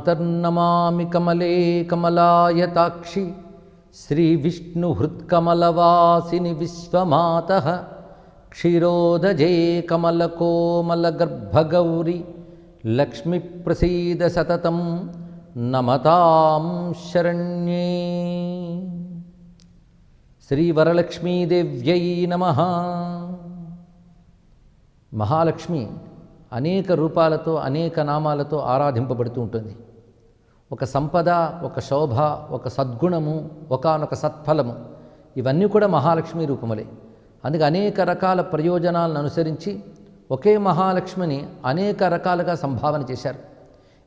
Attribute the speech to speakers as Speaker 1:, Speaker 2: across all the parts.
Speaker 1: మాతర్నమామి కమలే కమలాయతాక్షి శ్రీవిష్ణుహృత్కమలవాసిని విశ్వమాత క్షీరోదజే కమలకోమలగర్భగౌరి లక్ష్మీప్రసీద సతతం నమతాం శరణ్యే. శ్రీవరలక్ష్మీదేవ్యై నమ. మహాలక్ష్మి అనేక రూపాలతో అనేక నామాలతో ఆరాధింపబడుతూ ఉంటుంది. ఒక సంపద ఒక శోభ ఒక సద్గుణము ఒకనొక సత్ఫలము. ఇవన్నీ కూడా మహాలక్ష్మి రూపములే. అందుకే అనేక రకాల ప్రయోజనాలను అనుసరించి ఒకే మహాలక్ష్మిని అనేక రకాలుగా సంభావన చేశారు.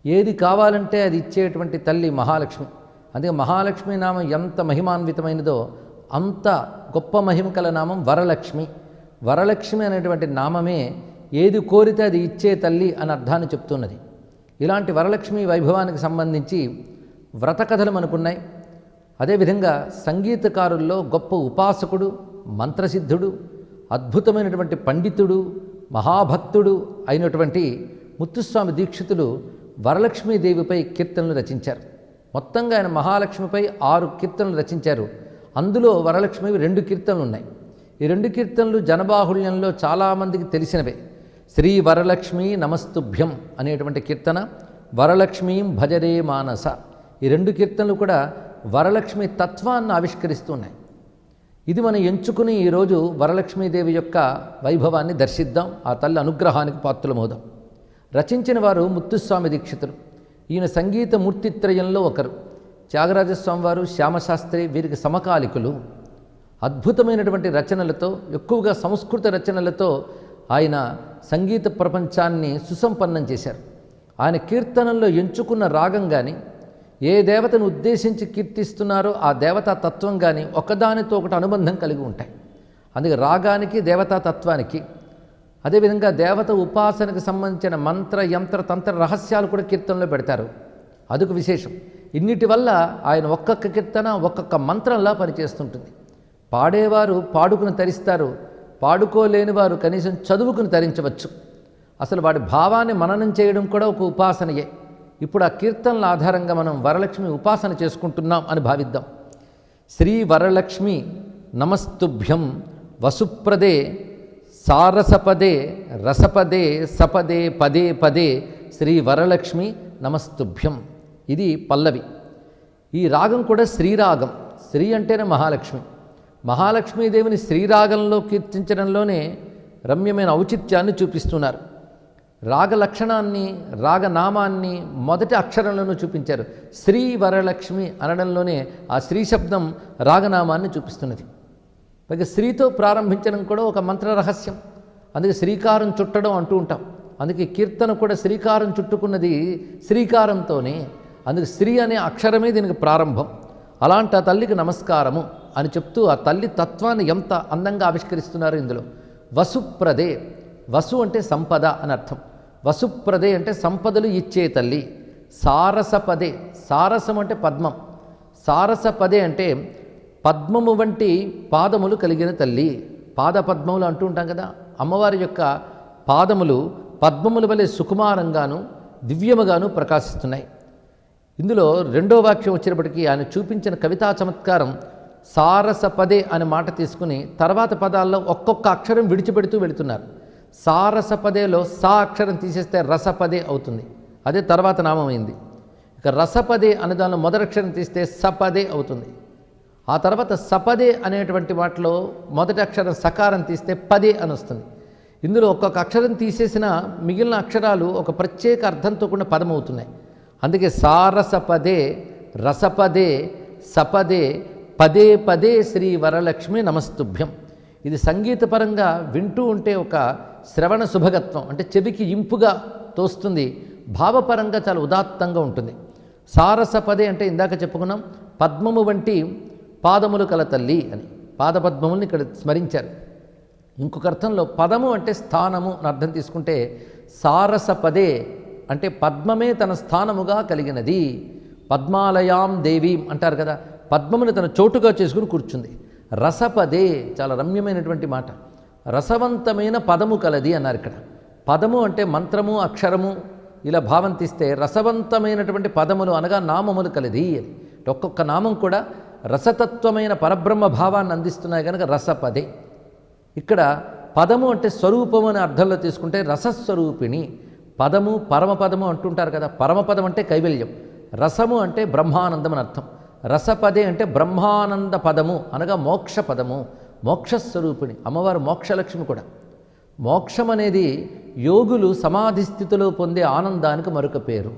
Speaker 1: ఏది కావాలంటే అది ఇచ్చేటువంటి తల్లి మహాలక్ష్మి. అందుకే మహాలక్ష్మి నామం ఎంత మహిమాన్వితమైనదో అంత గొప్ప మహిమ కల నామం వరలక్ష్మి. వరలక్ష్మి అనేటువంటి నామమే ఏది కోరితే అది ఇచ్చే తల్లి అని అర్థాన్ని చెప్తున్నది. ఇలాంటి వరలక్ష్మి వైభవానికి సంబంధించి వ్రత కథలు మనకున్నాయి. అదేవిధంగా సంగీతకారుల్లో గొప్ప ఉపాసకుడు మంత్రసిద్ధుడు అద్భుతమైనటువంటి పండితుడు మహాభక్తుడు అయినటువంటి ముత్తుస్వామి దీక్షితులు వరలక్ష్మీదేవిపై కీర్తనలు రచించారు. మొత్తంగా ఆయన మహాలక్ష్మిపై ఆరు కీర్తనలు రచించారు. అందులో వరలక్ష్మివి రెండు కీర్తనలు ఉన్నాయి. ఈ రెండు కీర్తనలు జనబాహుళ్యంలో చాలామందికి తెలిసినవే. శ్రీ వరలక్ష్మి నమస్తుభ్యం అనేటువంటి కీర్తన వరలక్ష్మీం భజరే మానస. ఈ రెండు కీర్తనలు కూడా వరలక్ష్మి తత్వాన్ని ఆవిష్కరిస్తున్నాయి. ఇది మనం ఎంచుకుని ఈరోజు వరలక్ష్మీదేవి యొక్క వైభవాన్ని దర్శిద్దాం ఆ తల్లి అనుగ్రహానికి పాత్రలమవుదాం. రచించిన వారు ముత్తుస్వామి దీక్షితులు. ఈయన సంగీత మూర్తిత్రయంలో ఒకరు. త్యాగరాజస్వామి వారు శ్యామశాస్త్రి వీరికి సమకాలికులు. అద్భుతమైనటువంటి రచనలతో ఎక్కువగా సంస్కృత రచనలతో ఆయన సంగీత ప్రపంచాన్ని సుసంపన్నం చేశారు. ఆయన కీర్తనల్లో ఎంచుకున్న రాగం కానీ ఏ దేవతను ఉద్దేశించి కీర్తిస్తున్నారో ఆ దేవతా తత్వం కానీ ఒకదానితో ఒకటి అనుబంధం కలిగి ఉంటాయి. అందుకే రాగానికి దేవతా తత్వానికి అదేవిధంగా దేవత ఉపాసనకు సంబంధించిన మంత్ర యంత్ర తంత్ర రహస్యాలు కూడా కీర్తనలో పెడతారు. అదొక విశేషం ఇన్నిటి వల్ల ఆయన ఒక్కొక్క కీర్తన ఒక్కొక్క మంత్రంలా పనిచేస్తుంటుంది. పాడేవారు పాడుకుని తరిస్తారు పాడుకోలేని వారు కనీసం చదువుకుని తరించవచ్చు. అసలు వాడి భావాన్ని మననం చేయడం కూడా ఒక ఉపాసనయే. ఇప్పుడు ఆ కీర్తనల ఆధారంగా మనం వరలక్ష్మి ఉపాసన చేసుకుంటున్నాం అని భావిద్దాం. శ్రీ వరలక్ష్మి నమస్తుభ్యం వసుప్రదే సారసపదే రసపదే సపదే పదే పదే శ్రీ వరలక్ష్మి నమస్తుభ్యం. ఇది పల్లవి. ఈ రాగం కూడా శ్రీరాగం. శ్రీ అంటేనే మహాలక్ష్మి. మహాలక్ష్మీదేవిని శ్రీరాగంలో కీర్తించడంలోనే రమ్యమైన ఔచిత్యాన్ని చూపిస్తున్నారు. రాగ లక్షణాన్ని రాగనామాన్ని మొదటి అక్షరంలోనూ చూపించారు. శ్రీ వరలక్ష్మి అనడంలోనే ఆ శ్రీ శబ్దం రాగనామాన్ని చూపిస్తున్నది. పైగా స్త్రీతో ప్రారంభించడం కూడా ఒక మంత్ర రహస్యం. అందుకే శ్రీకారం చుట్టడం అంటూ ఉంటాం. అందుకే కీర్తన కూడా శ్రీకారం చుట్టుకున్నది శ్రీకారంతోనే. అందుకే స్త్రీ అనే అక్షరమే దీనికి ప్రారంభం. అలాంటి ఆ తల్లికి నమస్కారము. అని చెప్తూ ఆ తల్లి తత్వాన్ని ఎంత అందంగా ఆవిష్కరిస్తున్నారు ఇందులో. వసుప్రదే. వసు అంటే సంపద అని అర్థం. వసుప్రదే అంటే సంపదలు ఇచ్చే తల్లి. సారసపదే. సారసం అంటే పద్మం. సారసపదే అంటే పద్మము వంటి పాదములు కలిగిన తల్లి. పాద పద్మములు అంటూ ఉంటాం కదా. అమ్మవారి యొక్క పాదములు పద్మముల వలె సుకుమారంగాను దివ్యముగాను ప్రకాశిస్తున్నాయి. ఇందులో రెండో వాక్యం వచ్చినప్పటికీ ఆయన చూపించిన కవితా చమత్కారం సారసపదే అనే మాట తీసుకుని తర్వాత పదాల్లో ఒక్కొక్క అక్షరం విడిచిపెడుతూ వెళుతున్నారు. సారసపదేలో సా అక్షరం తీసేస్తే రసపదే అవుతుంది. అదే తర్వాత నామం అయింది. ఇక రసపదే అనే దానిలో మొదటి అక్షరం తీస్తే సపదే అవుతుంది. ఆ తర్వాత సపదే అనేటువంటి వాటిలో మొదటి అక్షరం సకారం తీస్తే పదే అని వస్తుంది. ఇందులో ఒక్కొక్క అక్షరం తీసేసిన మిగిలిన అక్షరాలు ఒక ప్రత్యేక అర్థంతో కూడిన పదం అవుతున్నాయి. అందుకే సారసపదే రసపదే సపదే పదే పదే శ్రీ వరలక్ష్మి నమస్తుభ్యం. ఇది సంగీతపరంగా వింటూ ఉంటే ఒక శ్రవణ శుభగత్వం అంటే చెవికి ఇంపుగా తోస్తుంది భావపరంగా చాలా ఉదాత్తంగా ఉంటుంది. సారసపదే అంటే ఇందాక చెప్పుకున్నాం పద్మము వంటి పాదములు కల తల్లి అని. పాదపద్మముల్ని ఇక్కడ స్మరించారు. ఇంకొక అర్థంలో పదము అంటే స్థానము అని అర్థం తీసుకుంటే సారసపదే అంటే పద్మమే తన స్థానముగా కలిగినది. పద్మాలయాం దేవీం అంటారు కదా పద్మముని తన చోటుగా చేసుకుని కూర్చుంది. రసపదే చాలా రమ్యమైనటువంటి మాట. రసవంతమైన పదము కలది అన్నారు ఇక్కడ. పదము అంటే మంత్రము అక్షరము ఇలా భావం తీస్తే రసవంతమైనటువంటి పదములు అనగా నామములు కలది అని ఒక్కొక్క నామం కూడా రసతత్వమైన పరబ్రహ్మ భావాన్ని అందిస్తున్నాయి కనుక రసపదే. ఇక్కడ పదము అంటే స్వరూపము అనే అర్థంలో తీసుకుంటే రసస్వరూపిణి. పదము పరమపదము అంటుంటారు కదా పరమపదం అంటే కైవల్యం. రసము అంటే బ్రహ్మానందం అని అర్థం. రసపదే అంటే బ్రహ్మానంద పదము అనగా మోక్ష పదము. మోక్షస్వరూపిణి. అమ్మవారు మోక్షలక్ష్మి కూడా. మోక్షం అనేది యోగులు సమాధి స్థితిలో పొందే ఆనందానికి మరొక పేరు.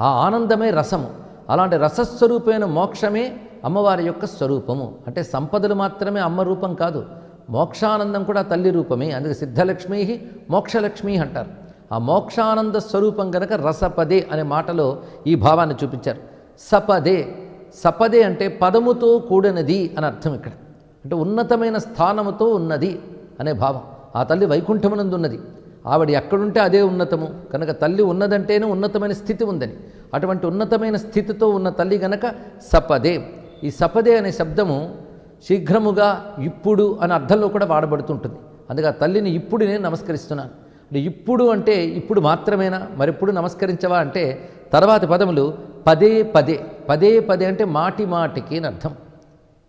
Speaker 1: ఆ ఆనందమే రసము. అలాంటి రసస్వరూపమైన మోక్షమే అమ్మవారి యొక్క స్వరూపము. అంటే సంపదలు మాత్రమే అమ్మ రూపం కాదు. మోక్షానందం కూడా తల్లి రూపమే. అందుకే సిద్ధలక్ష్మి మోక్షలక్ష్మి అంటారు. ఆ మోక్షానంద స్వరూపం గనక రసపదే అనే మాటలో ఈ భావాన్ని చూపించారు. సపదే. సపదే అంటే పదముతో కూడినది అని అర్థం ఇక్కడ. అంటే ఉన్నతమైన స్థానముతో ఉన్నది అనే భావం. ఆ తల్లి వైకుంఠమునందు ఉన్నది ఆవిడ ఎక్కడుంటే అదే ఉన్నతము. కనుక తల్లి ఉన్నదంటేనే ఉన్నతమైన స్థితి ఉందని. అటువంటి ఉన్నతమైన స్థితితో ఉన్న తల్లి గనక సపదే. ఈ సపదే అనే శబ్దము శీఘ్రముగా ఇప్పుడు అనే అర్థంలో కూడా వాడబడుతుంటుంది. అందుకే ఆ తల్లిని ఇప్పుడు నేను నమస్కరిస్తున్నాను. అంటే ఇప్పుడు అంటే ఇప్పుడు మాత్రమేనా? మరెప్పుడు నమస్కరించవా అంటే తర్వాతి పదములు పదే పదే. పదే పదే అంటే మాటి మాటికి అని అర్థం.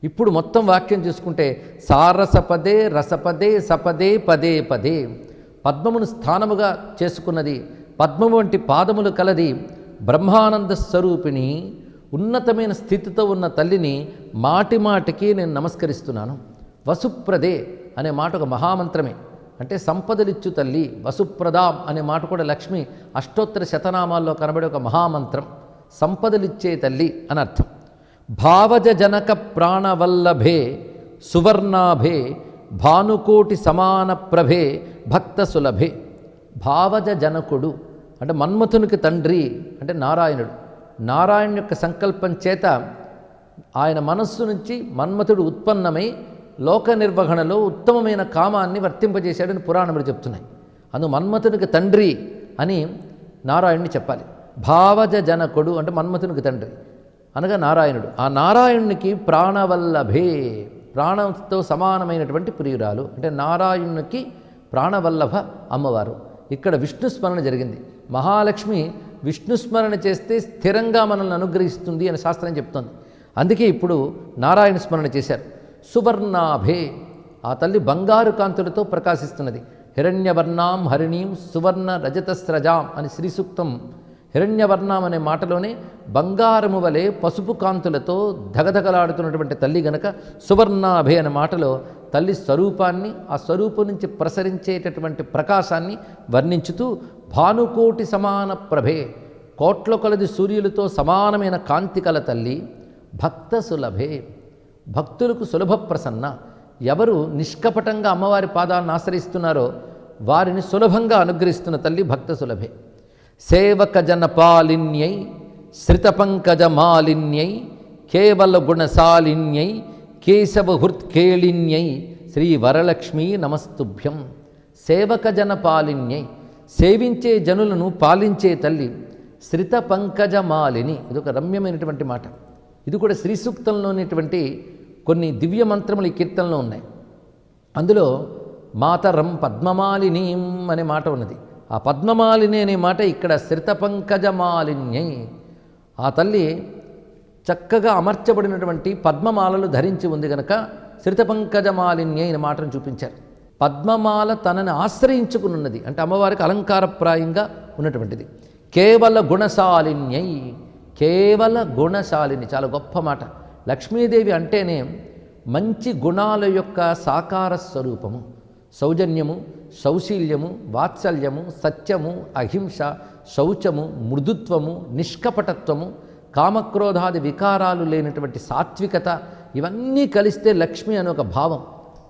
Speaker 1: ఇప్పుడు మొత్తం వాక్యం చూసుకుంటే సారసపదే రసపదే సపదే పదే పదే పద్మమును స్థానముగా చేసుకున్నది పద్మము వంటి పాదములు కలది బ్రహ్మానంద స్వరూపిణి ఉన్నతమైన స్థితితో ఉన్న తల్లిని మాటి మాటికి నేను నమస్కరిస్తున్నాను. వసుప్రదే అనే మాట ఒక మహామంత్రమే. అంటే సంపదలిచ్చు తల్లి వసుప్రదాం అనే మాట కూడా లక్ష్మి అష్టోత్తర శతనామాల్లో కనబడే ఒక మహామంత్రం. సంపదలిచ్చే తల్లి అని అర్థం. భావజ జనక ప్రాణవల్లభే సువర్ణాభే భానుకోటి సమాన ప్రభే భక్త సులభే భావజ జనకుడు అంటే మన్మథునికి తండ్రి అంటే నారాయణుడు. నారాయణ యొక్క సంకల్పం చేత ఆయన మనస్సు నుంచి మన్మథుడు ఉత్పన్నమై లోక నిర్వహణలో ఉత్తమమైన కామాన్ని వర్తింపజేశాడని పురాణములు చెప్తున్నాయి. అందు మన్మథునికి తండ్రి అని నారాయణుని చెప్పాలి. భావజ జనకుడు అంటే మన్మథునికి తండ్రి అనగా నారాయణుడు. ఆ నారాయణునికి ప్రాణవల్లభే ప్రాణంతో సమానమైనటువంటి ప్రియురాలు. అంటే నారాయణునికి ప్రాణవల్లభ అమ్మవారు. ఇక్కడ విష్ణు స్మరణ జరిగింది. మహాలక్ష్మి విష్ణు స్మరణ చేస్తే స్థిరంగా మనల్ని అనుగ్రహిస్తుంది అని శాస్త్రం చెప్తోంది. అందుకే ఇప్పుడు నారాయణ స్మరణ చేశారు. సువర్ణాభే ఆ తల్లి బంగారు కాంతులతో ప్రకాశిస్తున్నది. హిరణ్యవర్ణాం హరిణీం సువర్ణ రజతస్రజాం అని శ్రీసూక్తం హిరణ్యవర్ణం అనే మాటలోనే బంగారము వలె పసుపు కాంతులతో ధగధగలాడుతున్నటువంటి తల్లి గనక సువర్ణాభే అనే మాటలో తల్లి స్వరూపాన్ని ఆ స్వరూపం నుంచి ప్రసరించేటటువంటి ప్రకాశాన్ని వర్ణించుతూ భానుకోటి సమాన ప్రభే కోట్ల కొలది సూర్యులతో సమానమైన కాంతి కల తల్లి భక్త సులభే. భక్తులకు సులభ ప్రసన్న. ఎవరు నిష్కపటంగా అమ్మవారి పాదాలను ఆశ్రయిస్తున్నారో వారిని సులభంగా అనుగ్రహిస్తున్న తల్లి భక్త సులభే. సేవక జనపాలిన్యై శ్రితపంకజ మాలిన్యై కేవల గుణశాలిన్యై కేశవహృత్కేళిన్యై శ్రీ వరలక్ష్మీ నమస్తుభ్యం. సేవక జనపాలిన్యై సేవించే జనులను పాలించే తల్లి శ్రిత పంకజ మాలిని ఇది ఒక రమ్యమైనటువంటి మాట. ఇది కూడా శ్రీ సూక్తంలోనేటువంటి కొన్ని దివ్య మంత్రములు ఈ కీర్తనలో ఉన్నాయి. అందులో మాతరం పద్మమాలినీం అనే మాట ఉన్నది. ఆ పద్మమాలిని అనే మాట ఇక్కడ శ్రిత పంకజమాలిన్యై ఆ తల్లి చక్కగా అమర్చబడినటువంటి పద్మమాలలు ధరించి ఉంది గనక శ్రిత పంకజమాలిన్యై అనే మాటను చూపించారు. పద్మమాల తనని ఆశ్రయించుకునున్నది అంటే అమ్మవారికి అలంకారప్రాయంగా ఉన్నటువంటిది. కేవల గుణశాలిన్యై కేవల గుణశాలిని చాలా గొప్ప మాట. లక్ష్మీదేవి అంటేనే మంచి గుణాల యొక్క సాకార స్వరూపము సౌజన్యము సౌశీల్యము వాత్సల్యము సత్యము అహింస శౌచము మృదుత్వము నిష్కపటత్వము కామక్రోధాది వికారాలు లేనటువంటి సాత్వికత ఇవన్నీ కలిస్తే లక్ష్మి అనే ఒక భావం.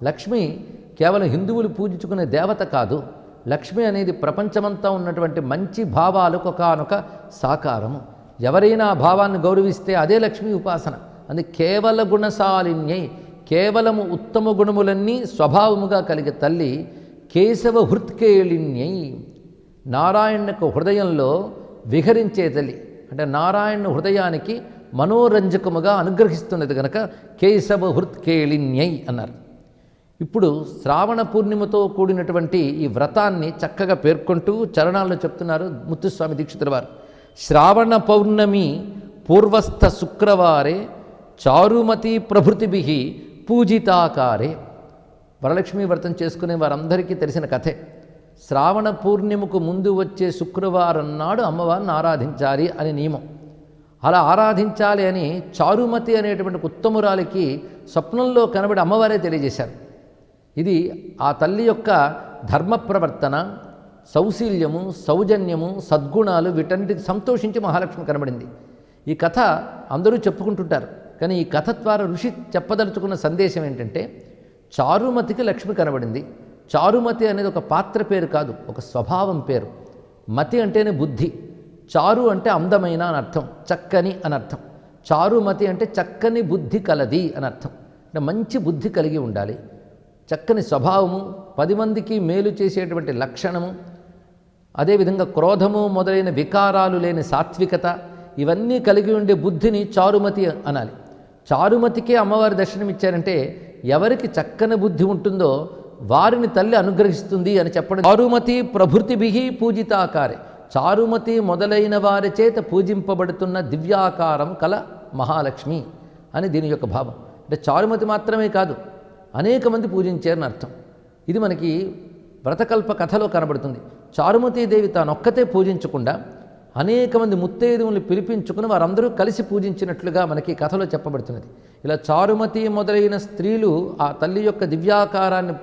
Speaker 1: లక్ష్మి కేవలం హిందువులు పూజించుకునే దేవత కాదు. లక్ష్మి అనేది ప్రపంచమంతా ఉన్నటువంటి మంచి భావాలకు ఒకనొక సాకారము. ఎవరైనా ఆ భావాన్ని గౌరవిస్తే అదే లక్ష్మీ ఉపాసన. అది కేవల గుణశాలిన్యై కేవలము ఉత్తమ గుణములన్నీ స్వభావముగా కలిగే తల్లి కేశవ హృత్కేళిన్యై నారాయణకు హృదయంలో విహరించే తల్లి. అంటే నారాయణ హృదయానికి మనోరంజకముగా అనుగ్రహిస్తున్నది కనుక కేశవ హృత్కేళిన్యై అన్నారు. ఇప్పుడు శ్రావణ పూర్ణిమతో కూడినటువంటి ఈ వ్రతాన్ని చక్కగా పేర్కొంటూ చరణాల్లో చెప్తున్నారు ముత్తుస్వామి దీక్షితుల వారు. శ్రావణ పౌర్ణమి పూర్వస్థ శుక్రవారే చారుమతి ప్రభృతిభి పూజితాకారే. వరలక్ష్మి వ్రతం చేసుకునే వారందరికీ తెలిసిన కథే. శ్రావణ పూర్ణిమకు ముందు వచ్చే శుక్రవారం నాడు అమ్మవారిని ఆరాధించాలి అని నియమం. అలా ఆరాధించాలి అని చారుమతి అనేటువంటి ఉత్తమురాలికి స్వప్నంలో కనబడి అమ్మవారే తెలియజేశారు. ఇది ఆ తల్లి యొక్క ధర్మ ప్రవర్తన సౌశీల్యము సౌజన్యము సద్గుణాలు వీటన్నిటికి సంతోషించి మహాలక్ష్మి కనబడింది. ఈ కథ అందరూ చెప్పుకుంటుంటారు. కానీ ఈ కథ ద్వారా ఋషి చెప్పదలుచుకున్న సందేశం ఏంటంటే చారుమతికి లక్ష్మి కనబడింది. చారుమతి అనేది ఒక పాత్ర పేరు కాదు ఒక స్వభావం పేరు. మతి అంటేనే బుద్ధి. చారు అంటే అందమైన అని అర్థం చక్కని అని అర్థం. చారుమతి అంటే చక్కని బుద్ధి కలది అని అర్థం. అంటే మంచి బుద్ధి కలిగి ఉండాలి. చక్కని స్వభావము పది మందికి మేలు చేసేటువంటి లక్షణము అదేవిధంగా క్రోధము మొదలైన వికారాలు లేని సాత్వికత ఇవన్నీ కలిగి ఉండే బుద్ధిని చారుమతి అనాలి. చారుమతికే అమ్మవారి దర్శనం ఇచ్చారంటే ఎవరికి చక్కని బుద్ధి ఉంటుందో వారిని తల్లి అనుగ్రహిస్తుంది అని చెప్పడం చారుమతి ప్రభృతిభి పూజితాకారే. చారుమతి మొదలైన వారి చేత పూజింపబడుతున్న దివ్యాకారం కల మహాలక్ష్మి అని దీని యొక్క భావం. అంటే చారుమతి మాత్రమే కాదు అనేక మంది పూజించారని అర్థం. ఇది మనకి వ్రతకల్ప కథలో కనబడుతుంది. చారుమతీదేవి తానొక్కతే పూజించకుండా అనేక మంది ముత్తైదువుల్ని పిలిపించుకుని వారందరూ కలిసి పూజించినట్లుగా మనకి కథలో చెప్పబడుతున్నది. ఇలా చారుమతి మొదలైన స్త్రీలు ఆ తల్లి యొక్క దివ్యాకారాన్ని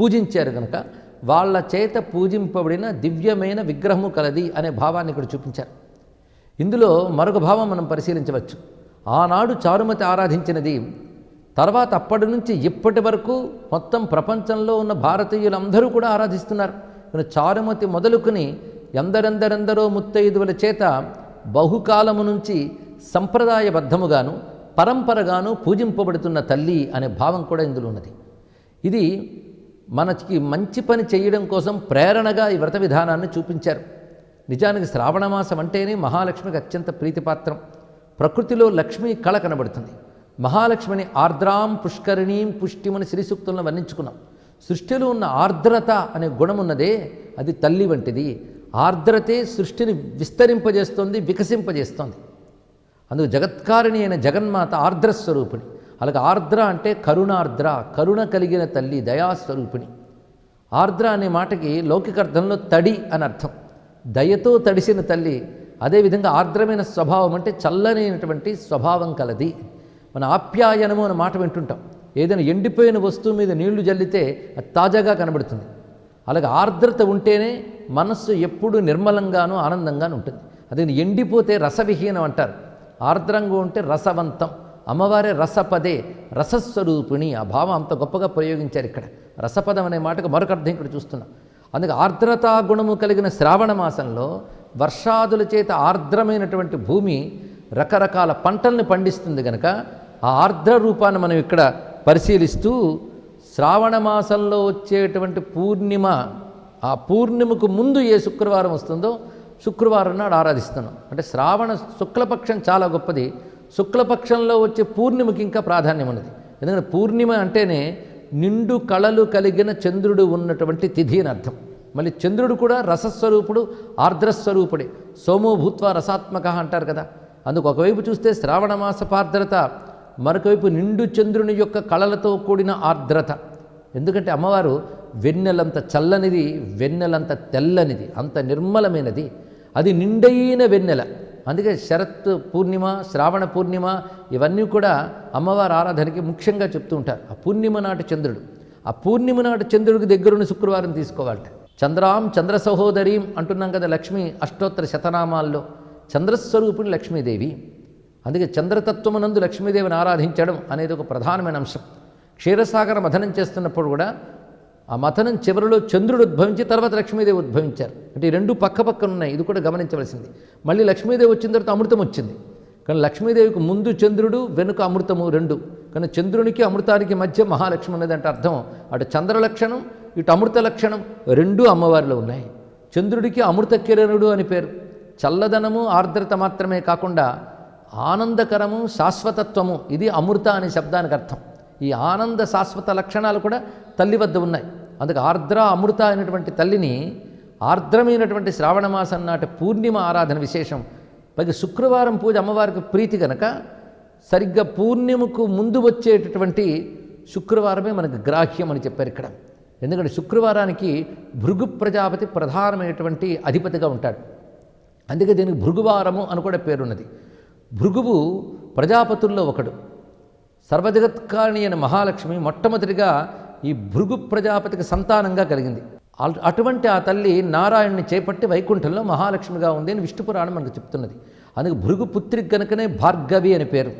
Speaker 1: పూజించారు కనుక వాళ్ళ చేత పూజింపబడిన దివ్యమైన విగ్రహము కలది అనే భావాన్ని ఇక్కడ చూపించారు. ఇందులో మరొక భావం మనం పరిశీలించవచ్చు. ఆనాడు చారుమతి ఆరాధించినది తర్వాత అప్పటి నుంచి ఇప్పటి వరకు మొత్తం ప్రపంచంలో ఉన్న భారతీయులందరూ కూడా ఆరాధిస్తున్నారు. చారుమతి మొదలుకుని ఎందరెందరెందరో ముత్తైదువుల చేత బహుకాలము నుంచి సంప్రదాయబద్ధముగాను పరంపరగాను పూజింపబడుతున్న తల్లి అనే భావం కూడా ఇందులో ఉన్నది. ఇది మనకి మంచి పని చేయడం కోసం ప్రేరణగా ఈ వ్రత విధానాన్ని చూపించారు. నిజానికి శ్రావణ మాసం అంటేనే మహాలక్ష్మికి అత్యంత ప్రీతిపాత్రం. ప్రకృతిలో లక్ష్మి కళ కనబడుతుంది. మహాలక్ష్మిని ఆర్ద్రాం పుష్కరిణీం పుష్టిమని శ్రీ వర్ణించుకున్నాం. సృష్టిలో ఉన్న ఆర్ద్రత అనే గుణం ఉన్నదే అది తల్లి వంటిది. ఆర్ద్రతే సృష్టిని విస్తరింపజేస్తోంది వికసింపజేస్తోంది. అందుకు జగత్కారిణి అయిన జగన్మాత ఆర్ద్రస్వరూపిణి. అలాగే ఆర్ద్ర అంటే కరుణార్ద్ర కరుణ కలిగిన తల్లి దయాస్వరూపిణి. ఆర్ద్ర అనే మాటకి లౌకిక అర్థంలో తడి అని అర్థం. దయతో తడిసిన తల్లి అదేవిధంగా ఆర్ద్రమైన స్వభావం అంటే చల్లనైనటువంటి స్వభావం కలది. మన ఆప్యాయనము అనే మాట వింటుంటాం. ఏదైనా ఎండిపోయిన వస్తువు మీద నీళ్ళు జల్లితే అది తాజాగా కనబడుతుంది. అలాగే ఆర్ద్రత ఉంటేనే మనస్సు ఎప్పుడు నిర్మలంగాను ఆనందంగాను ఉంటుంది. అదే ఎండిపోతే రసవిహీనం అంటారు. ఆర్ద్రంగా ఉంటే రసవంతం. అమ్మవారే రసపదే రసస్వరూపిణి. ఆ భావం అంత గొప్పగా ప్రయోగించారు ఇక్కడ. రసపదం అనే మాటకు మరొక అర్థం ఇక్కడ చూస్తున్నాం. అందుకే ఆర్ద్రతా గుణము కలిగిన శ్రావణ మాసంలో వర్షాదుల చేత ఆర్ద్రమైనటువంటి భూమి రకరకాల పంటల్ని పండిస్తుంది కనుక ఆ ఆర్ద్ర రూపాన్ని మనం ఇక్కడ పరిశీలిస్తూ శ్రావణ మాసంలో వచ్చేటువంటి పూర్ణిమ ఆ పూర్ణిమకు ముందు ఏ శుక్రవారం వస్తుందో శుక్రవారం నాడు ఆరాధిస్తున్నాం. అంటే శ్రావణ శుక్లపక్షం చాలా గొప్పది. శుక్లపక్షంలో వచ్చే పూర్ణిమకి ఇంకా ప్రాధాన్యం ఉన్నది. ఎందుకంటే పూర్ణిమ అంటేనే నిండు కళలు కలిగిన చంద్రుడు ఉన్నటువంటి తిథి అని అర్థం. మళ్ళీ చంద్రుడు కూడా రసస్వరూపుడు ఆర్ద్రస్వరూపుడే. సోమోభూత్వ రసాత్మక అంటారు కదా. అందుకు ఒకవైపు చూస్తే శ్రావణ మాసపార్ద్రత మరొకవైపు నిండు చంద్రుని యొక్క కళలతో కూడిన ఆర్ద్రత. ఎందుకంటే అమ్మవారు వెన్నెలంత చల్లనిది వెన్నెలంత తెల్లనిది అంత నిర్మలమైనది. అది నిండైన వెన్నెల. అందుకే శరత్ పూర్ణిమ శ్రావణ పూర్ణిమ ఇవన్నీ కూడా అమ్మవారి ఆరాధనకి ముఖ్యంగా చెప్తూ ఉంటారు. ఆ పూర్ణిమ నాటి చంద్రుడు. ఆ పూర్ణిమ నాటి చంద్రుడికి దగ్గరున్న శుక్రవారం తీసుకోవాలట. చంద్రాం చంద్ర సహోదరీం అంటున్నాం కదా లక్ష్మి అష్టోత్తర శతనామాల్లో. చంద్రస్వరూపిణి లక్ష్మీదేవి. అందుకే చంద్రతత్వమునందు లక్ష్మీదేవిని ఆరాధించడం అనేది ఒక ప్రధానమైన అంశం. క్షీరసాగర మథనం చేస్తున్నప్పుడు కూడా ఆ మథనం చివరిలో చంద్రుడు ఉద్భవించి తర్వాత లక్ష్మీదేవి ఉద్భవించారు. అంటే ఈ రెండు పక్క పక్కన ఉన్నాయి. ఇది కూడా గమనించవలసింది. మళ్ళీ లక్ష్మీదేవి వచ్చిన తర్వాత అమృతం వచ్చింది. కానీ లక్ష్మీదేవికి ముందు చంద్రుడు వెనుక అమృతము రెండు. కానీ చంద్రునికి అమృతానికి మధ్య మహాలక్ష్మి ఉన్నది అంటే అర్థం అటు చంద్ర లక్షణం ఇటు అమృత లక్షణం రెండూ అమ్మవారిలో ఉన్నాయి. చంద్రుడికి అమృత కిరణుడు అని పేరు. చల్లదనము ఆర్ద్రత మాత్రమే కాకుండా ఆనందకరము శాశ్వతత్వము. ఇది అమృత అనే శబ్దానికి అర్థం. ఈ ఆనంద శాశ్వత లక్షణాలు కూడా తల్లి వద్ద ఉన్నాయి. అందుకే ఆర్ద్ర అమృత అయినటువంటి తల్లిని ఆర్ద్రమైనటువంటి శ్రావణ మాసం నాటి పూర్ణిమ ఆరాధన విశేషం. పైగా శుక్రవారం పూజ అమ్మవారికి ప్రీతి కనుక సరిగ్గా పూర్ణిమకు ముందు వచ్చేటటువంటి శుక్రవారమే మనకు గ్రాహ్యం అని చెప్పారు ఇక్కడ. ఎందుకంటే శుక్రవారానికి భృగు ప్రజాపతి ప్రధానమైనటువంటి అధిపతిగా ఉంటాడు. అందుకే దీనికి భృగువారము అని కూడా పేరున్నది. భృగువు ప్రజాపతుల్లో ఒకడు. సర్వజగత్కారిణి అయిన మహాలక్ష్మి మొట్టమొదటిగా ఈ భృగు ప్రజాపతికి సంతానంగా కలిగింది. అటువంటి ఆ తల్లి నారాయణ్ణి చేపట్టి వైకుంఠంలో మహాలక్ష్మిగా ఉంది అని విష్ణు పురాణం మనకు చెప్తున్నది. అందుకే భృగు పుత్రికి కనుకనే భార్గవి అని పేరు.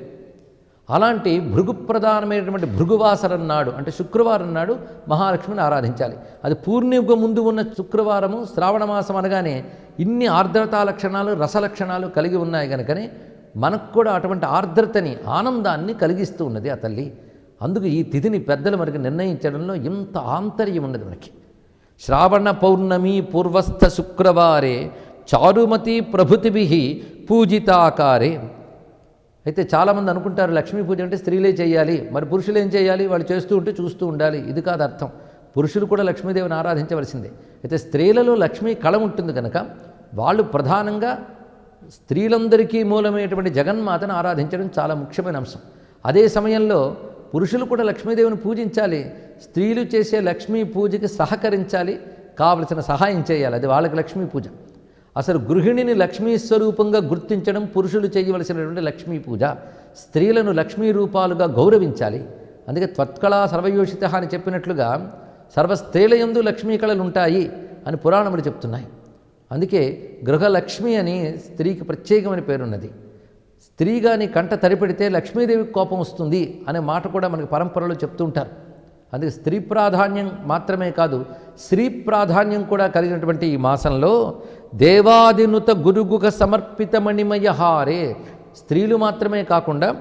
Speaker 1: అలాంటి భృగు ప్రధానమైనటువంటి భృగువాసరం నాడు అంటే శుక్రవారం నాడు మహాలక్ష్మిని ఆరాధించాలి. అది పూర్ణిమకు ముందు ఉన్న శుక్రవారము శ్రావణ మాసం అనగానే ఇన్ని ఆర్ద్రతా లక్షణాలు రసలక్షణాలు కలిగి ఉన్నాయి కనుకనే మనకు కూడా అటువంటి ఆర్ద్రతని ఆనందాన్ని కలిగిస్తూ ఉన్నది ఆ తల్లి. అందుకు ఈ తిథిని పెద్దలు మనకి నిర్ణయించడంలో ఇంత ఆంతర్యం ఉన్నది మనకి. శ్రావణ పౌర్ణమి పూర్వస్థ శుక్రవారే చారుమతి ప్రభుతిభి పూజితాకారే. అయితే చాలామంది అనుకుంటారు లక్ష్మీ పూజ అంటే స్త్రీలే చేయాలి మరి పురుషులు ఏం చేయాలి? వాళ్ళు చేస్తూ ఉంటే చూస్తూ ఉండాలి. ఇది కాదు అర్థం. పురుషులు కూడా లక్ష్మీదేవిని ఆరాధించవలసిందే. అయితే స్త్రీలలో లక్ష్మీ కళ ఉంటుంది కనుక వాళ్ళు ప్రధానంగా స్త్రీలందరికీ మూలమైనటువంటి జగన్మాతను ఆరాధించడం చాలా ముఖ్యమైన అంశం. అదే సమయంలో పురుషులు కూడా లక్ష్మీదేవిని పూజించాలి. స్త్రీలు చేసే లక్ష్మీ పూజకి సహకరించాలి. కావలసిన సహాయం చేయాలి. అది వాళ్ళకి లక్ష్మీ పూజ. అసలు గృహిణిని లక్ష్మీ స్వరూపంగా గుర్తించడం పురుషులు చేయవలసినటువంటి లక్ష్మీ పూజ. స్త్రీలను లక్ష్మీ రూపాలుగా గౌరవించాలి. అందుకే త్వత్కళా సర్వయోషిత అని చెప్పినట్లుగా సర్వ స్త్రీలయందు లక్ష్మీ కళలు ఉంటాయి అని పురాణములు చెప్తున్నాయి. అందుకే గృహలక్ష్మి అని స్త్రీకి ప్రత్యేకమైన పేరున్నది. స్త్రీ కానీ కంట తరిపెడితే లక్ష్మీదేవికి కోపం వస్తుంది అనే మాట కూడా మనకి పరంపరలో చెప్తూ ఉంటారు. అందుకే స్త్రీ ప్రాధాన్యం మాత్రమే కాదు స్త్రీ ప్రాధాన్యం కూడా కలిగినటువంటి ఈ మాసంలో దేవాదినుత గురుగుగ సమర్పిత హారే స్త్రీలు మాత్రమే కాకుండా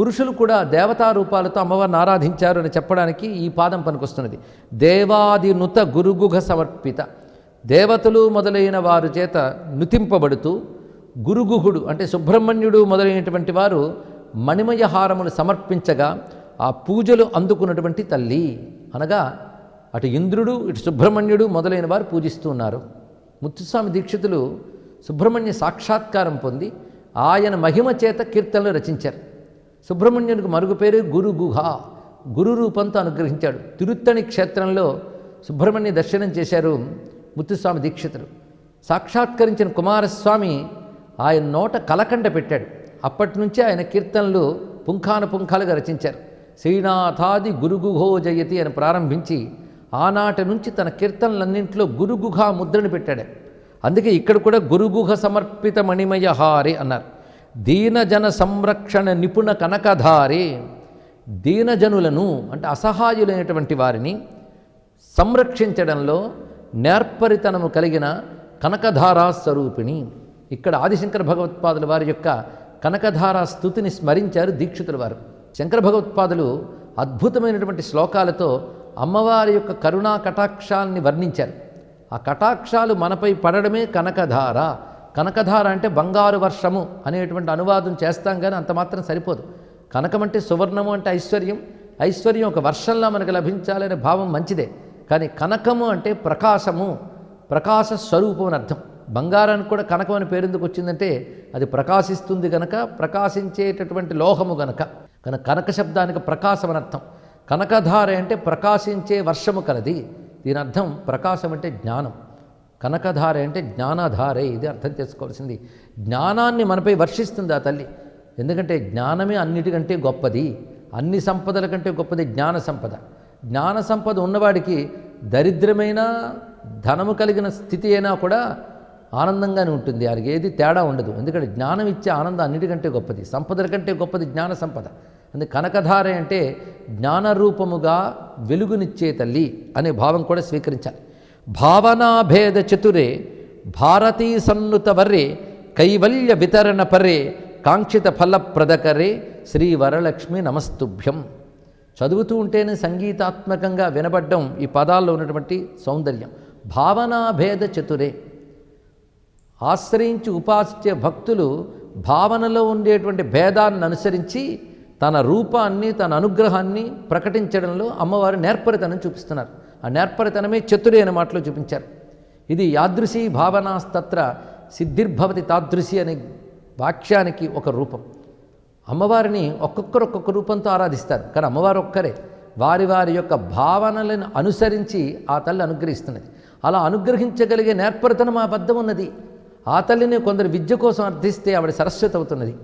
Speaker 1: పురుషులు కూడా దేవతా రూపాలతో అమ్మవారిని ఆరాధించారు అని చెప్పడానికి ఈ పాదం పనికొస్తున్నది. దేవాదినుత గురుగుగ సమర్పిత. దేవతలు మొదలైన వారు చేత నుతింపబడుతూ గురుగుహుడు అంటే సుబ్రహ్మణ్యుడు మొదలైనటువంటి వారు మణిమయ హారములు సమర్పించగా ఆ పూజలు అందుకున్నటువంటి తల్లి. అనగా అటు ఇంద్రుడు ఇటు సుబ్రహ్మణ్యుడు మొదలైన వారు పూజిస్తూ ఉన్నారు. ముత్తుస్వామి దీక్షితులు సుబ్రహ్మణ్య సాక్షాత్కారం పొంది ఆయన మహిమ చేత కీర్తనలు రచించారు. సుబ్రహ్మణ్యునికి మరుగు పేరు గురు గుహ గురు రూపంతో అనుగ్రహించాడు. తిరుత్తణి క్షేత్రంలో సుబ్రహ్మణ్య దర్శనం చేశారు. ముత్తుస్వామి దీక్షితులు. సాక్షాత్కరించిన కుమారస్వామి ఆయన నోట కలకండ పెట్టాడు. అప్పటి నుంచి ఆయన కీర్తనలు పుంఖానుపుంఖాలుగా రచించారు. శ్రీనాథాది గురుగుహో జయతి అని ప్రారంభించి ఆనాటి నుంచి తన కీర్తనలన్నింటిలో గురుగుహ ముద్రను పెట్టాడు. అందుకే ఇక్కడ కూడా గురుగుహ సమర్పిత మణిమయహారే అన్నారు. దీనజన సంరక్షణ నిపుణ కనకధారి దీనజనులను అంటే అసహాయులైనటువంటి వారిని సంరక్షించడంలో నేర్పరితనము కలిగిన కనకధారా స్వరూపిణి. ఇక్కడ ఆదిశంకర భగవత్పాదుల వారి యొక్క కనకధారా స్థుతిని స్మరించారు దీక్షితుల వారు. శంకర భగవత్పాదులు అద్భుతమైనటువంటి శ్లోకాలతో అమ్మవారి యొక్క కరుణా కటాక్షాల్ని వర్ణించారు. ఆ కటాక్షాలు మనపై పడడమే కనకధార. కనకధార అంటే బంగారు వర్షము అనేటువంటి అనువాదం చేస్తాం కానీ అంత మాత్రం సరిపోదు. కనకమంటే సువర్ణము అంటే ఐశ్వర్యం. ఐశ్వర్యం ఒక వర్షంలా మనకు లభించాలనే భావం మంచిదే. కానీ కనకము అంటే ప్రకాశము. ప్రకాశ స్వరూపం అని అర్థం. బంగారానికి కూడా కనకం అని పేరు ఎందుకు వచ్చిందంటే అది ప్రకాశిస్తుంది గనక ప్రకాశించేటటువంటి లోహము గనక. కనుక కనక శబ్దానికి ప్రకాశం అని అర్థం. కనకధార అంటే ప్రకాశించే వర్షము కలది. దీని అర్థం ప్రకాశం అంటే జ్ఞానం. కనకధార అంటే జ్ఞానధారే ఇది అర్థం చేసుకోవాల్సింది. జ్ఞానాన్ని మనపై వర్షిస్తుంది ఆ తల్లి. ఎందుకంటే జ్ఞానమే అన్నిటికంటే గొప్పది. అన్ని సంపదల కంటే గొప్పది జ్ఞాన సంపద. జ్ఞాన సంపద ఉన్నవాడికి దరిద్రమైన ధనము కలిగిన స్థితి అయినా కూడా ఆనందంగానే ఉంటుంది. వారికి ఏది తేడా ఉండదు. ఎందుకంటే జ్ఞానం ఇచ్చే ఆనందం అన్నిటికంటే గొప్పది. సంపదల కంటే గొప్పది జ్ఞాన సంపద అందుకే కనకధార అంటే జ్ఞానరూపముగా వెలుగునిచ్చే తల్లి అనే భావం కూడా స్వీకరించాలి. భావనాభేద చతురే భారతీ సన్నుత వర్రే కైవల్య వితరణ పరే కాంక్షిత ఫలప్రదకరే శ్రీ వరలక్ష్మి నమస్తుభ్యం. చదువుతూ ఉంటేనే సంగీతాత్మకంగా వినబడ్డం ఈ పదాల్లో ఉన్నటువంటి సౌందర్యం. భావనాభేద చతురే. ఆశ్రయించి ఉపాసించే భక్తులు భావనలో ఉండేటువంటి భేదాన్ని అనుసరించి తన రూపాన్ని తన అనుగ్రహాన్ని ప్రకటించడంలో అమ్మవారు నేర్పరితనం చూపిస్తున్నారు. ఆ నేర్పరితనమే చతురే అనే మాటలో చూపించారు. ఇది యాదృశీ భావనాస్తత్ర సిద్ధిర్భవతి తాదృశి అనే వాక్యానికి ఒక రూపం. అమ్మవారిని ఒక్కొక్కరు ఒక్కొక్క రూపంతో ఆరాధిస్తారు. కానీ అమ్మవారు ఒక్కరే. వారి వారి యొక్క భావనలను అనుసరించి ఆ తల్లి అనుగ్రహిస్తున్నది. అలా అనుగ్రహించగలిగే నేర్పరితనం ఆ బద్ధం ఉన్నది. ఆ తల్లిని కొందరు విద్య కోసం అర్థిస్తే ఆవిడ సరస్వతి అవుతున్నది.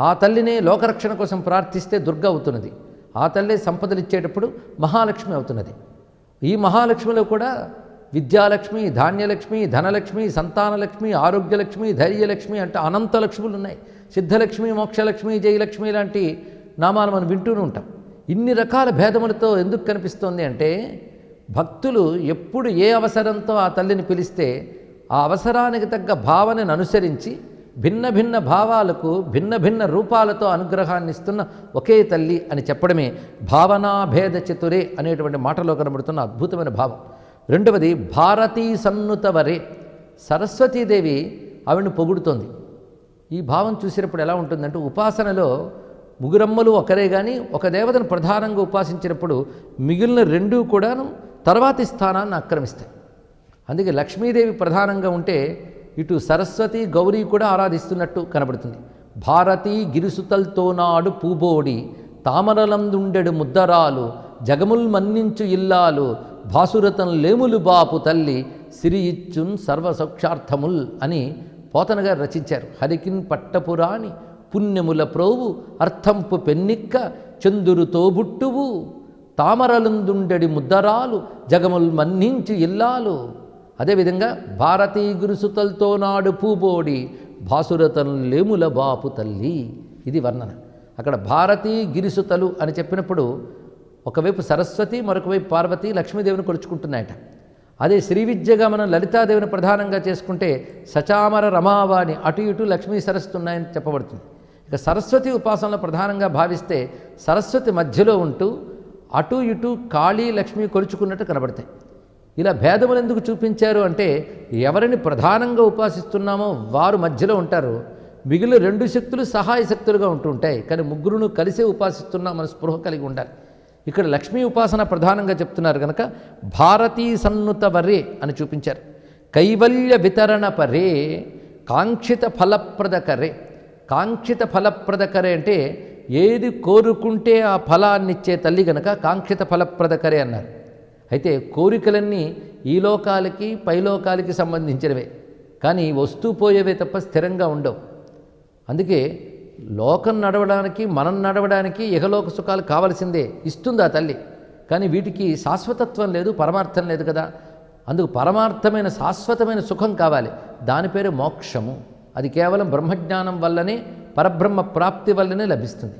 Speaker 1: ఆ తల్లిని లోకరక్షణ కోసం ప్రార్థిస్తే దుర్గ అవుతున్నది. ఆ తల్లి సంపదలు ఇచ్చేటప్పుడు మహాలక్ష్మి అవుతున్నది. ఈ మహాలక్ష్మిలో కూడా విద్యాలక్ష్మి ధాన్యలక్ష్మి ధనలక్ష్మి సంతానలక్ష్మి ఆరోగ్యలక్ష్మి ధైర్యలక్ష్మి అంటే అనంత లక్ష్ములు ఉన్నాయి సిద్ధలక్ష్మి మోక్షలక్ష్మి జయలక్ష్మి లాంటి నామాలు మనం వింటూనే ఉంటాం. ఇన్ని రకాల భేదములతో ఎందుకు కనిపిస్తోంది అంటే భక్తులు ఎప్పుడు ఏ అవసరంతో ఆ తల్లిని పిలిస్తే ఆ అవసరానికి తగ్గ భావనను అనుసరించి భిన్న భిన్న భావాలకు భిన్న భిన్న రూపాలతో అనుగ్రహాన్ని ఇస్తున్న ఒకే తల్లి అని చెప్పడమే భావనాభేద చతురే అనేటువంటి మాటలో కనబడుతున్న అద్భుతమైన భావం. రెండవది భారతీ సన్నుతవరే. సరస్వతీదేవి ఆవిడని పొగుడుతోంది. ఈ భావం చూసినప్పుడు ఎలా ఉంటుందంటే ఉపాసనలో ముగురమ్మలు ఒకరే కానీ ఒక దేవతను ప్రధానంగా ఉపాసించినప్పుడు మిగిలిన రెండూ కూడాను తర్వాతి స్థానాన్ని ఆక్రమిస్తాయి. అందుకే లక్ష్మీదేవి ప్రధానంగా ఉంటే ఇటు సరస్వతి గౌరీ కూడా ఆరాధిస్తున్నట్టు కనబడుతుంది. భారతీ గిరిసుతల్తో నాడు పూబోడి తామరలందుండెడు ముద్దరాలు జగముల్ మన్నించు ఇల్లాలు భాసురతం లేములు బాపు తల్లి సిరి ఇచ్చున్ సర్వసౌక్షార్థముల్ అని పోతన గారు రచించారు. హరికిన్ పట్టపురాణి పుణ్యముల ప్రోవు అర్థంపు పెన్నిక్క చందురు తోబుట్టువు తామరలందుండెడి ముద్దరాలు జగముల్ మన్నించి ఇల్లాలు. అదేవిధంగా భారతీ గురుసుతల్తో నాడు పూబోడి భాసురతం లేముల బాపు తల్లి. ఇది వర్ణన. అక్కడ భారతీ గిరిసుతలు అని చెప్పినప్పుడు ఒకవైపు సరస్వతి మరొకవైపు పార్వతి లక్ష్మీదేవిని కొలుచుకుంటున్నాయట. అదే శ్రీ విద్యగా మనం లలితాదేవిని ప్రధానంగా చేసుకుంటే సచామర రమావాణి అటు ఇటు లక్ష్మీ సరస్సు ఉన్నాయని చెప్పబడుతుంది. ఇక సరస్వతి ఉపాసనలో ప్రధానంగా భావిస్తే సరస్వతి మధ్యలో ఉంటూ అటు ఇటు కాళీ లక్ష్మి కొలుచుకున్నట్టు కనబడతాయి. ఇలా భేదములు ఎందుకు చూపించారు అంటే ఎవరిని ప్రధానంగా ఉపాసిస్తున్నామో వారు మధ్యలో ఉంటారు. మిగిలిన రెండు శక్తులు సహాయ శక్తులుగా ఉంటుంటాయి కానీ ముగ్గురును కలిసే ఉపాసిస్తున్నాం మన స్పృహ కలిగి ఉండాలి. ఇక్కడ లక్ష్మీ ఉపాసన ప్రధానంగా చెప్తున్నారు కనుక భారతీ సన్నుత వరే అని చూపించారు. కైవల్య వితరణ పరే కాంక్షిత ఫలప్రదకరే కాంక్షిత ఫలప్రదకరే అంటే ఏది కోరుకుంటే ఆ ఫలాన్నిచ్చే తల్లి గనక కాంక్షిత ఫలప్రదకరే అన్నారు. అయితే కోరికలన్నీ ఈ లోకాలకి పైలోకాలకి సంబంధించినవే. కానీ వస్తూ పోయేవే తప్ప స్థిరంగా ఉండవు. అందుకే లోకం నడవడానికి మనం నడవడానికి ఇహలోక సుఖాలు కావలసిందే. ఇస్తుందా తల్లి? కానీ వీటికి శాశ్వతత్వం లేదు పరమార్థం లేదు కదా. అందుకు పరమార్థమైన శాశ్వతమైన సుఖం కావాలి. దాని పేరు మోక్షము. అది కేవలం బ్రహ్మజ్ఞానం వల్లనే పరబ్రహ్మ ప్రాప్తి వల్లనే లభిస్తుంది.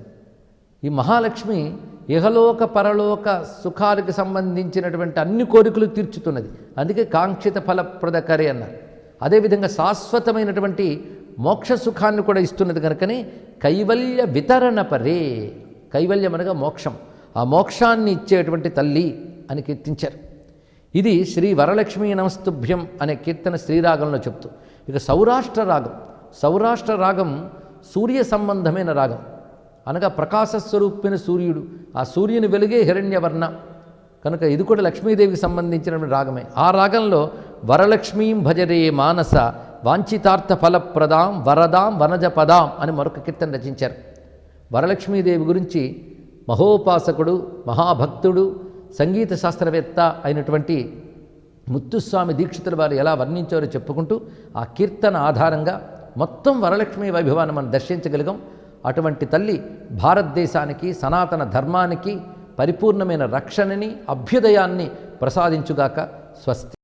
Speaker 1: ఈ మహాలక్ష్మి ఇహలోక పరలోక సుఖాలకు సంబంధించినటువంటి అన్ని కోరికలు తీర్చుతున్నది. అందుకే కాంక్షిత ఫలప్రదకరే అన్నారు. అదేవిధంగా శాశ్వతమైనటువంటి మోక్ష సుఖాన్ని కూడా ఇస్తున్నది కనుకనే కైవల్య వితరణ పరే. కైవల్యం అనగా మోక్షం. ఆ మోక్షాన్ని ఇచ్చేటువంటి తల్లి అని కీర్తించారు. ఇది శ్రీ వరలక్ష్మీ నమస్తుభ్యం అనే కీర్తన శ్రీరాగంలో చెప్తూ. ఇక సౌరాష్ట్ర రాగం. సౌరాష్ట్ర రాగం సూర్య సంబంధమైన రాగం. అనగా ప్రకాశస్వరూపిన సూర్యుడు. ఆ సూర్యుని వెలుగే హిరణ్యవర్ణ. కనుక ఇది కూడా లక్ష్మీదేవికి సంబంధించిన రాగమే. ఆ రాగంలో వరలక్ష్మీం భజరే మానస వాంఛితార్థ ఫలప్రదాం వరదాం వనజ పదాం అని మరొక కీర్తన రచించారు. వరలక్ష్మీదేవి గురించి మహోపాసకుడు మహాభక్తుడు సంగీత శాస్త్రవేత్త అయినటువంటి ముత్తుస్వామి దీక్షితుల వారు ఎలా వర్ణించారో చెప్పుకుంటూ ఆ కీర్తన ఆధారంగా మొత్తం వరలక్ష్మి వైభవాన్ని మనం దర్శించగలిగాం. అటువంటి తల్లి భారతదేశానికి సనాతన ధర్మానికి పరిపూర్ణమైన రక్షణని అభ్యుదయాన్ని ప్రసాదించుగాక స్వస్తి.